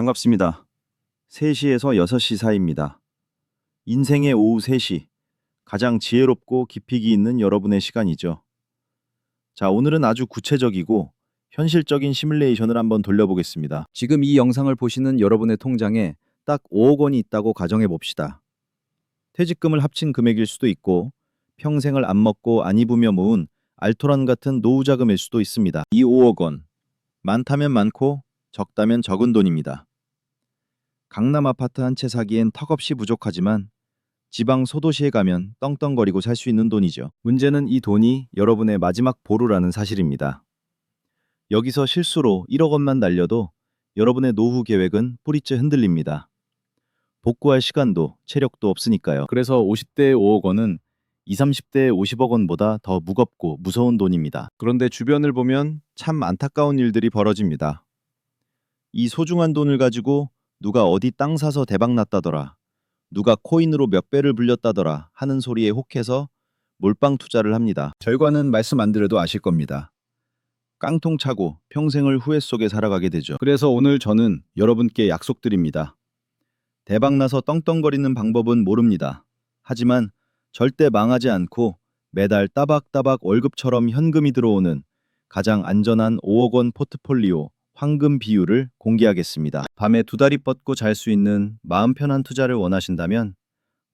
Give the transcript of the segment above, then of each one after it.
반갑습니다. 3시에서 6시 사이입니다. 인생의 오후 3시. 가장 지혜롭고 깊이기 있는 여러분의 시간이죠. 자, 오늘은 아주 구체적이고 현실적인 시뮬레이션을 한번 돌려보겠습니다. 지금 이 영상을 보시는 여러분의 통장에 딱 5억 원이 있다고 가정해 봅시다. 퇴직금을 합친 금액일 수도 있고 평생을 안 먹고 안 입으며 모은 알토란 같은 노후 자금일 수도 있습니다. 이 5억 원. 많다면 많고 적다면 적은 돈입니다. 강남 아파트 한 채 사기엔 턱없이 부족하지만 지방 소도시에 가면 떵떵거리고 살 수 있는 돈이죠. 문제는 이 돈이 여러분의 마지막 보루라는 사실입니다. 여기서 실수로 1억 원만 날려도 여러분의 노후 계획은 뿌리째 흔들립니다. 복구할 시간도 체력도 없으니까요. 그래서 50대의 5억 원은 20, 30대의 50억 원보다 더 무겁고 무서운 돈입니다. 그런데 주변을 보면 참 안타까운 일들이 벌어집니다. 이 소중한 돈을 가지고 누가 어디 땅 사서 대박 났다더라. 누가 코인으로 몇 배를 불렸다더라 하는 소리에 혹해서 몰빵 투자를 합니다. 결과는 말씀 안 드려도 아실 겁니다. 깡통 차고 평생을 후회 속에 살아가게 되죠. 그래서 오늘 저는 여러분께 약속드립니다. 대박 나서 떵떵거리는 방법은 모릅니다. 하지만 절대 망하지 않고 매달 따박따박 월급처럼 현금이 들어오는 가장 안전한 5억 원 포트폴리오 황금 비율을 공개하겠습니다. 밤에 두 다리 뻗고 잘 수 있는 마음 편한 투자를 원하신다면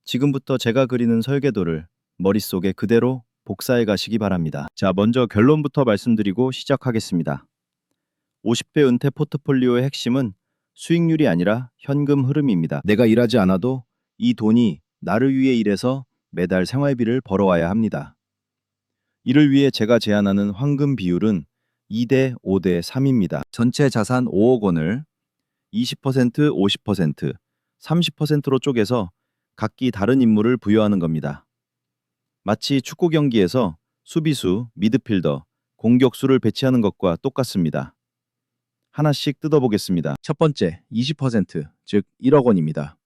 지금부터 제가 그리는 설계도를 머릿속에 그대로 복사해 가시기 바랍니다. 자, 먼저 결론부터 말씀드리고 시작하겠습니다. 50대 은퇴 포트폴리오의 핵심은 수익률이 아니라 현금 흐름입니다. 내가 일하지 않아도 이 돈이 나를 위해 일해서 매달 생활비를 벌어와야 합니다. 이를 위해 제가 제안하는 황금 비율은 2대 5대 3입니다. 전체 자산 5억 원을 20%, 50%, 30%로 쪼개서 각기 다른 임무를 부여하는 겁니다. 마치 축구 경기에서 수비수, 미드필더, 공격수를 배치하는 것과 똑같습니다. 하나씩 뜯어보겠습니다. 첫 번째, 20%, 즉 1억 원입니다.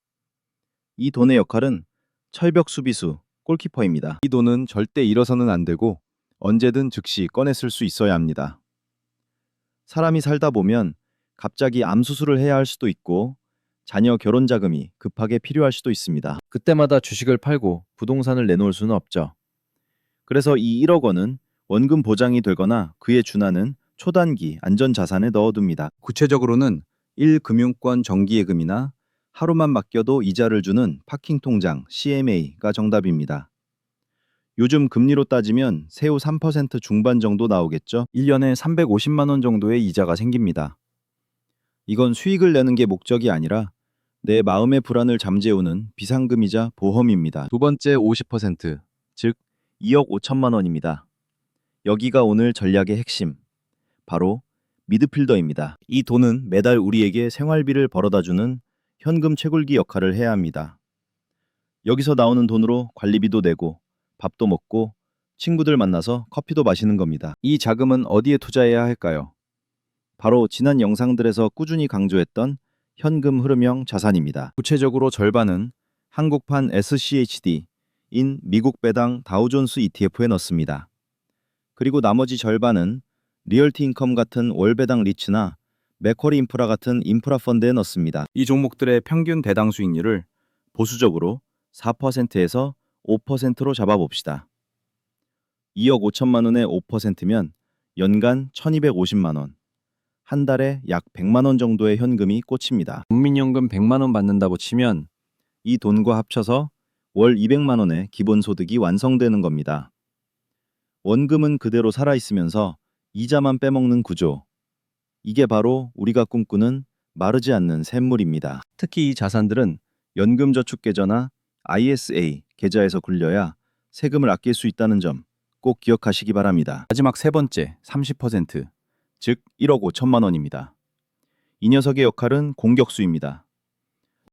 이 돈의 역할은 철벽 수비수, 골키퍼입니다. 이 돈은 절대 잃어서는 안 되고 언제든 즉시 쓸수 있어야 합니다. 사람이 살다 보면 갑자기 암 수술을 해야 할 수도 있고 자녀 결혼 자금이 급하게 필요할 수도 있습니다. 그때마다 주식을 팔고 부동산을 내놓을 수는 없죠. 그래서 이 1억 원은 원금 보장이 되거나 그에 준하는 초단기 안전 자산에 넣어둡니다. 구체적으로는 1금융권 정기예금이나 하루만 맡겨도 이자를 주는 파킹 통장 CMA가 정답입니다. 요즘 금리로 따지면 세후 3% 중반 정도 나오겠죠. 1년에 350만 원 정도의 이자가 생깁니다. 이건 수익을 내는 게 목적이 아니라 내 마음의 불안을 잠재우는 비상금이자 보험입니다. 두 번째 50%, 즉 2억 5천만 원입니다. 여기가 오늘 전략의 핵심. 바로 미드필더입니다. 이 돈은 매달 우리에게 생활비를 벌어다주는 현금 채굴기 역할을 해야 합니다. 여기서 나오는 돈으로 관리비도 내고 밥도 먹고 친구들 만나서 커피도 마시는 겁니다. 이 자금은 어디에 투자해야 할까요? 바로 지난 영상들에서 꾸준히 강조했던 현금 흐름형 자산입니다. 구체적으로 절반은 한국판 SCHD인 미국 배당 다우존스 ETF에 넣습니다. 그리고 나머지 절반은 리얼티 인컴 같은 월배당 리츠나 맥쿼리 인프라 같은 인프라 펀드에 넣습니다. 이 종목들의 평균 배당 수익률을 보수적으로 4%에서 5%로 잡아봅시다. 2억 5천만 원의 5%면 연간 1250만 원, 한 달에 약 100만 원 정도의 현금이 꽂힙니다. 국민연금 100만 원 받는다고 치면 이 돈과 합쳐서 월 200만 원의 기본 소득이 완성되는 겁니다. 원금은 그대로 살아 있으면서 이자만 빼먹는 구조. 이게 바로 우리가 꿈꾸는 마르지 않는 샘물입니다. 특히 이 자산들은 연금저축계좌나 ISA 계좌에서 굴려야 세금을 아낄 수 있다는 점 꼭 기억하시기 바랍니다. 마지막 세 번째 30%, 즉 1억 5천만 원입니다. 이 녀석의 역할은 공격수입니다.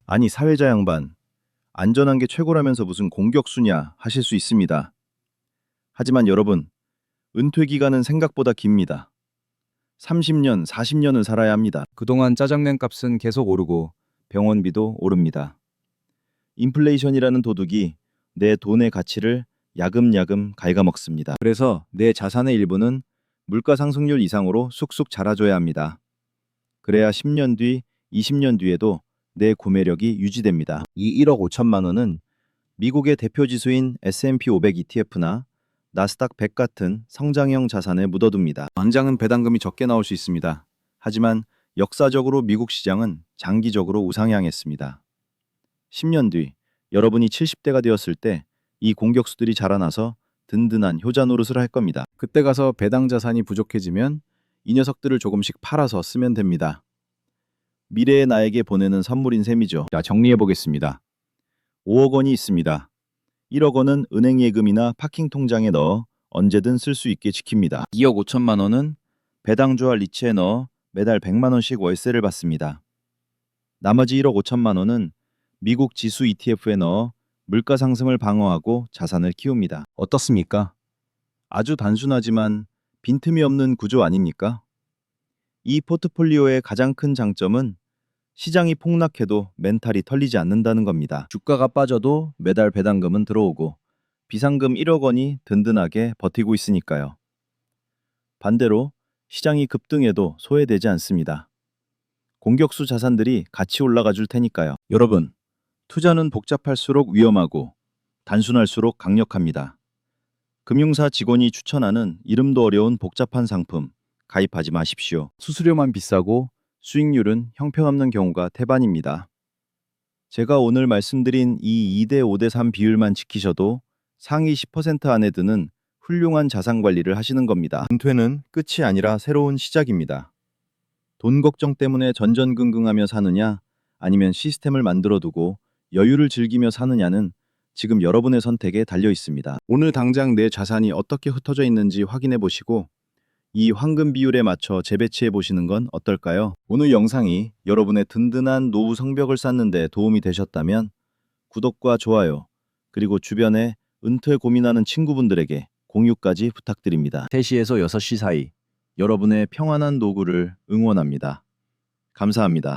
아니 사회자 양반, 안전한 게 최고라면서 무슨 공격수냐 하실 수 있습니다. 하지만 여러분, 은퇴 기간은 생각보다 깁니다. 30년, 40년은 살아야 합니다. 그동안 짜장면 값은 계속 오르고 병원비도 오릅니다. 인플레이션이라는 도둑이 내 돈의 가치를 야금야금 갉아먹습니다. 그래서 내 자산의 일부는 물가 상승률 이상으로 쑥쑥 자라줘야 합니다. 그래야 10년 뒤 20년 뒤에도 내 구매력이 유지됩니다. 이 1억 5천만 원은 미국의 대표 지수인 S&P 500 ETF나 나스닥 100 같은 성장형 자산에 묻어둡니다. 당장은 배당금이 적게 나올 수 있습니다. 하지만 역사적으로 미국 시장은 장기적으로 우상향했습니다. 10년 뒤 여러분이 70대가 되었을 때 이 공격수들이 자라나서 든든한 효자 노릇을 할 겁니다. 그때 가서 배당 자산이 부족해지면 이 녀석들을 조금씩 팔아서 쓰면 됩니다. 미래의 나에게 보내는 선물인 셈이죠. 자, 정리해 보겠습니다. 5억 원이 있습니다. 1억 원은 은행 예금이나 파킹 통장에 넣어 언제든 쓸 수 있게 지킵니다. 2억 5천만 원은 배당주와 리츠에 넣어 매달 100만 원씩 월세를 받습니다. 나머지 1억 5천만 원은 미국 지수 ETF에 넣어 물가 상승을 방어하고 자산을 키웁니다. 어떻습니까? 아주 단순하지만 빈틈이 없는 구조 아닙니까? 이 포트폴리오의 가장 큰 장점은 시장이 폭락해도 멘탈이 털리지 않는다는 겁니다. 주가가 빠져도 매달 배당금은 들어오고 비상금 1억 원이 든든하게 버티고 있으니까요. 반대로 시장이 급등해도 소외되지 않습니다. 공격수 자산들이 같이 올라가 줄 테니까요. 여러분, 투자는 복잡할수록 위험하고 단순할수록 강력합니다. 금융사 직원이 추천하는 이름도 어려운 복잡한 상품 가입하지 마십시오. 수수료만 비싸고 수익률은 형편없는 경우가 태반입니다. 제가 오늘 말씀드린 이 2대 5대 3 비율만 지키셔도 상위 10% 안에 드는 훌륭한 자산 관리를 하시는 겁니다. 은퇴는 끝이 아니라 새로운 시작입니다. 돈 걱정 때문에 전전긍긍하며 사느냐 아니면 시스템을 만들어 두고 여유를 즐기며 사느냐는 지금 여러분의 선택에 달려 있습니다. 오늘 당장 내 자산이 어떻게 흩어져 있는지 확인해 보시고 이 황금 비율에 맞춰 재배치해 보시는 건 어떨까요? 오늘 영상이 여러분의 든든한 노후 성벽을 쌓는 데 도움이 되셨다면 구독과 좋아요 그리고 주변에 은퇴 고민하는 친구분들에게 공유까지 부탁드립니다. 3시에서 6시 사이 여러분의 평안한 노후를 응원합니다. 감사합니다.